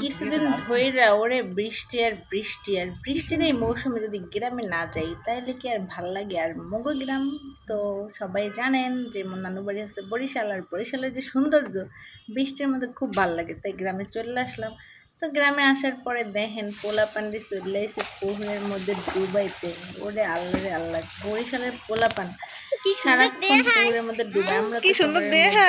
কিছুদিন ধইরা ওরে বৃষ্টি আর বৃষ্টি আর বৃষ্টির এই মৌসুমে যদি গ্রামে না যাই তাহলে কি আর ভালো লাগে? আর মগো গ্রাম তো সবাই জানেন যে মোর নানু বাড়ি হচ্ছে বরিশাল আর বরিশালের যে সৌন্দর্য বৃষ্টির মধ্যে খুব ভালো লাগে। তাই গ্রামে চলে আসলাম। তো গ্রামে আসার পরে দেখেন পোলা পান্ডি চলে এসে পুকুরের মধ্যে ডুবাইতে। ওরে আল্লাহ রে আল্লাহ বরিশালের পোলা পান সারাক্ষণ পুকুরের মধ্যে ডুবে আমরা কি সুন্দর দেহা,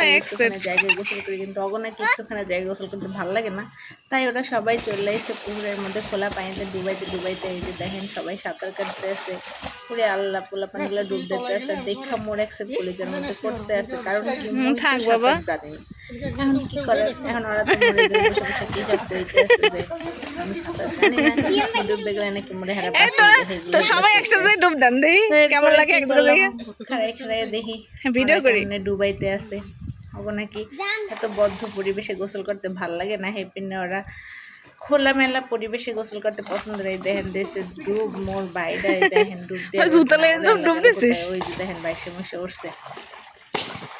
জায়গায় গোসল করি কিন্তু অগনা কি একটুখানি জায়গায় গোসল করতে ভালো লাগে না। তাই ওরা সবাই চলে এসে পুকুরের মধ্যে খোলা পানিতে ডুবাইতে ডুবাইতে এই যে দেখেন সবাই সাঁতার কাটতে আছে পুরে আল্লাহ পোলা পানিগুলো ডুব দিতে আছে দেখা মোর একসেট কলেজের মধ্যে করতে আছে কারণ কি থাক বাবা। জানি। এখন কি করে? এখন ওরা তো মরে যাবে সব তো সবাই হ্যাঁ। ডুবাইতে আছে ওগো নাকি এত বদ্ধ পরিবেশে গোসল করতে ভালো লাগে না হেপিনে ওরা খোলামেলা পরিবেশে গোসল করতে পছন্দ করে দেখেন দেশে ডুব মোর বাইরে দেখেন ডুব দিয়ে ওই জুতা ডুব দিছিস? ওই যে দেখেন বাইশে মাসে উঠছে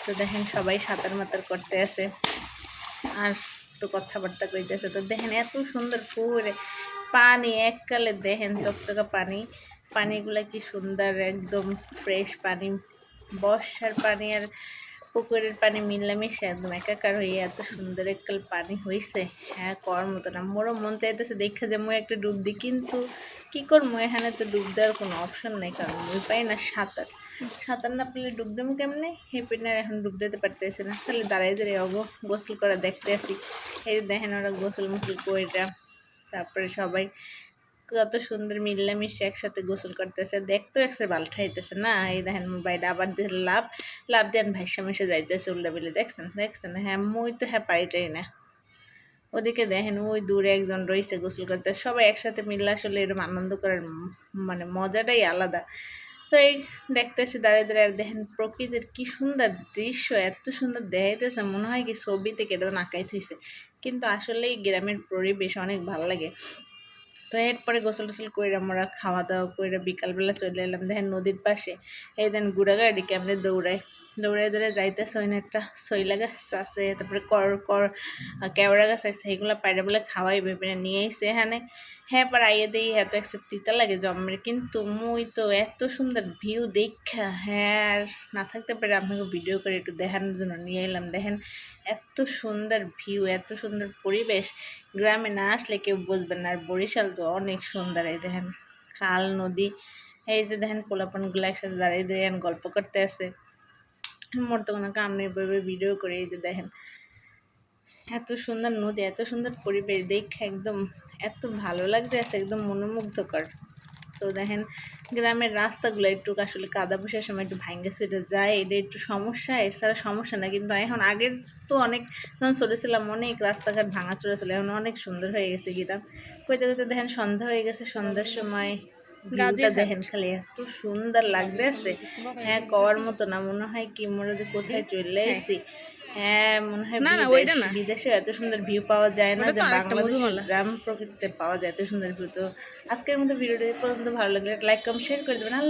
তো দেখেন সবাই সাঁতার মাতার করতে আছে আর তো কথাবার্তা কইতেছে। তো দেখেন এত সুন্দর পুকুরে পানি, এককালে দেখেন চকচকা পানি। পানিগুলা কি সুন্দর, একদম ফ্রেশ পানি। বর্ষার পানি আর পুকুরের পানি মিলামিশে একদম একাকার হয়ে এত সুন্দর এককাল পানি হয়েছে হ্যাঁ করার মতো না। মোরও মন চাইতেছে, দেখে যে মুই একটা ডুব দিই। কিন্তু কি করব? এখানে তো ডুব দেওয়ার কোনো অপশন নেই, কারণ মই পাই না সাঁতার। সাঁতার না পেলে ডুব দেবো কেমনে হেপিনার এখন ডুব দিতে পারতেছে না। তাহলে দাঁড়াই দাঁড়িয়ে অগো, গোসল করা দেখতে আসি। এই দেখেন ওরা গোসল মুসল কইরা, তারপরে সবাই কত সুন্দর মিল্লামিশে একসাথে গোসল করতেছে। দেখতেও একসাথে বাল ঠাইতেছে না। এই দেখেন মোবাইল আবার দিয়ে লাভ। লাভ দেন ভাইসা মিশে যাইতেছে উল্লা বিলে দেখছেন? দেখছেন? হ্যাঁ মুই তো হ্যাঁ পারিটাই না। ওদিকে দেখেন ওই দূরে একজন রয়েছে গোসল করতে। সবাই একসাথে মিললে আসলে এরকম আনন্দ করার মানে মজাটাই আলাদা। তো এই দেখতেছি দাঁড়িয়ে দাঁড়িয়ে দেখেন প্রকৃতির কি সুন্দর দৃশ্য, এত সুন্দর দেখাইতেছে, মনে হয় কি ছবিতে কেটে নাকাই থইছে। কিন্তু আসলেই গ্রামের পরিবেশ অনেক ভালো লাগে। তো এরপরে গোসল টোসল করে আমরা খাওয়া দাওয়া করে বিকালবেলা চলে এলাম। দেখেন নদীর পাশে, এই দেন গুড়া গাড়ি কেমনে দৌড়ায়। দৌড়ায় দৌড়ায় যাইতেছে ওই একটা শৈলা গাছ আছে, তারপরে কর কর কেওড়া গাছ আছে, সেইগুলো পাইরে বলে খাওয়াই ভেবে নিয়ে এসে এখানে। হ্যাঁ পর আইয়ে দিই, এত একটা তিতা লাগে জমের কিন্তু মুই তো এত সুন্দর ভিউ দেখা হ্যাঁ আর না থাকতে পারে আপনাকে ভিডিও করে একটু দেখানোর জন্য নিয়ে এলাম। দেখেন এত সুন্দর ভিউ এত সুন্দর পরিবেশ। গ্রামে না আসলে কেউ বুঝবে না। আর বরিশাল তো অনেক সুন্দর, এই দেখেন। খাল, নদী, এই যে দেখেন পোলাপনগুলো একসাথে দাঁড়িয়ে দাঁড়িয়ে গল্প করতে আছে। মোর তো কোনো কাম নেই বইবে ভিডিও করে এই যে দেখেন। এত সুন্দর নদী, এত সুন্দর পরিবেশ, দেখে একদম এত ভালো লাগতে আছে একদম মনোমুগ্ধকর। তো দেখেন গ্রামের রাস্তাগুলো একটু আসলে কাদা বসার সময় একটু ভাঙ্গে সুইটে যায় এটা একটু সমস্যা এছাড়া সমস্যা না কিন্তু এখন আগের তো অনেক যখন ছোটো ছিলাম অনেক রাস্তাঘাট ভাঙা চলে ছিল এখন অনেক সুন্দর হয়ে গেছে গ্রাম কইতে কইতে দেখেন সন্ধ্যা হয়ে গেছে সন্ধ্যার সময় ভিউটা দেখেন খালি এত সুন্দর লাগতেছে। হ্যাঁ কওয়ার মতো না মনে হয় কি মনে যে কোথায় চলে এসেছি। হ্যাঁ মনে হয় না, না, বিদেশ- ওইটা না। বিদেশে এত সুন্দর ভিউ পাওয়া যায় না যে মধুমালা। গ্রাম প্রকৃতিতে পাওয়া যায় এত সুন্দর ভিউ তো আজকের মতো ভিডিওটা পর্যন্ত ভালো লাগলে লাইক কম শেয়ার করে দেবেন আল্লাহ